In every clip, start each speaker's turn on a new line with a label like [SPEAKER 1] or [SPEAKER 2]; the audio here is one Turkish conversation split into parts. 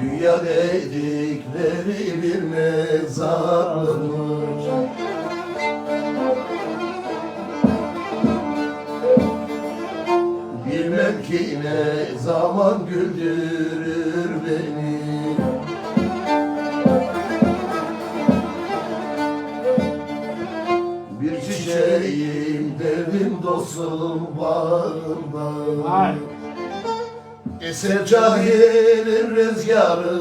[SPEAKER 1] Dünya dedikleri bir mezarlıkmış Bilmem ki ne zaman güldürür beni. Bir çiçeğim devim dostum
[SPEAKER 2] bağımda
[SPEAKER 1] Eser cahilin rüzgarı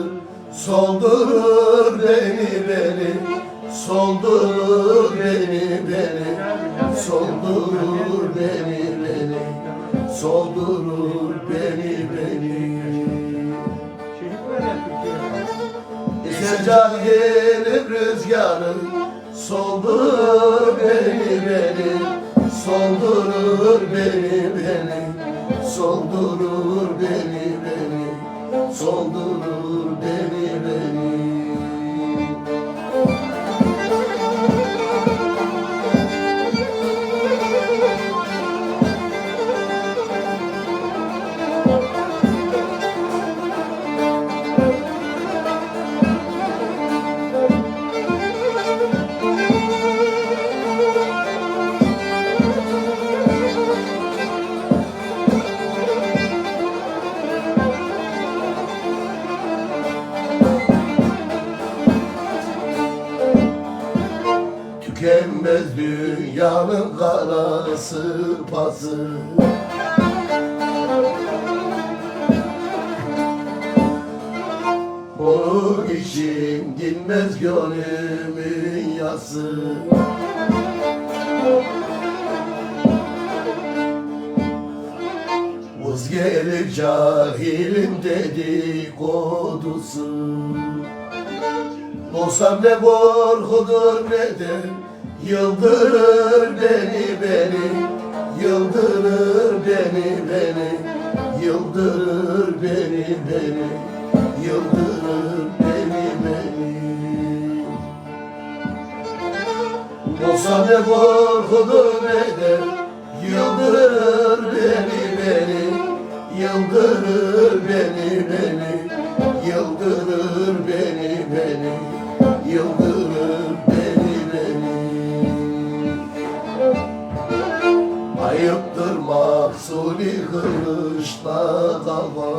[SPEAKER 1] Soldurur beni beni. Soldurur beni beni. Soldurur beni beni. Soldurur beni beni. Eser cahilin rüzgarı Soldurur beni beni. Soldurur beni beni Soldurur beni beni. Soldurur beni beni dünyanın karası pası Onun için dinmez gönlümün yası Vız gelir cahilim dedikodusu. Olsam ne korkudur ne de Yıldırır beni beni. Yıldırır beni beni. Yıldırır beni beni. Yıldırır beni beni. Olsa ne korkudur ne de. Yıldırır beni beni. Yıldırır beni beni Ayıptır mahsuli kılıçla kava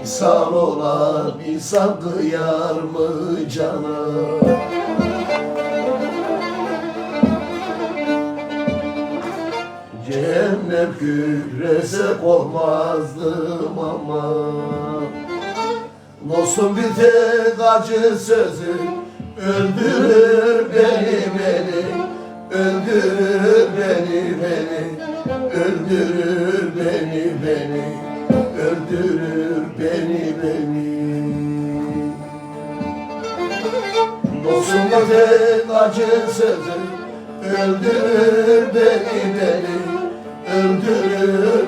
[SPEAKER 1] İnsan olan insan kıyar mı cana? Cehennem kükrese korkmazdım ama Dostum bir tek acı sözü Öldürür beni beni. Öldürür beni beni. Öldürür beni beni. Öldürür beni beni. Dostum tek acı sözü. Öldürür beni beni. Öldürür